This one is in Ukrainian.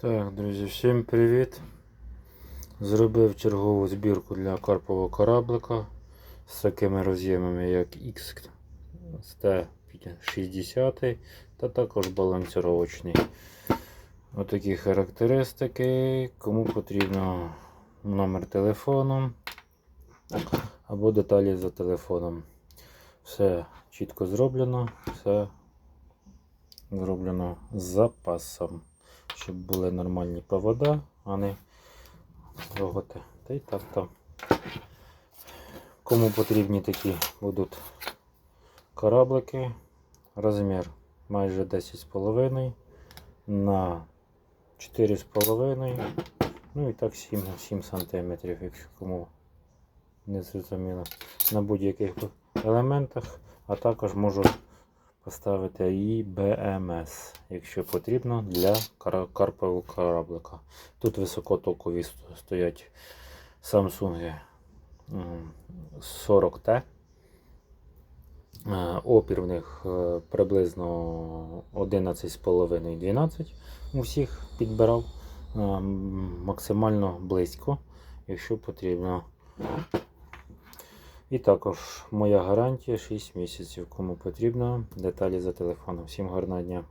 Так, друзі, всім привіт. Зробив чергову збірку для карпового кораблика з такими роз'ємами, як XT60 та також балансировочний. Отакі характеристики. Кому потрібно номер телефону або деталі за телефоном. Все чітко зроблено, все зроблено з запасом щоб були нормальні провода, а не роботи. Та й так там. Кому потрібні такі будуть кораблики, розмір майже 10,5 на 4,5, ну і так 7, 7 см, якщо кому не зрозуміло. На будь-яких елементах, а також можу поставити і БМС, якщо потрібно, для карпового кораблика. Тут високотокові сто- стоять Samsung 40T. Е, Опір в них е, приблизно 11,5-12 у всіх підбирав. Е, Максимально близько, якщо потрібно. І також моя гарантія 6 місяців. Кому потрібно, деталі за телефоном. Всім гарного дня.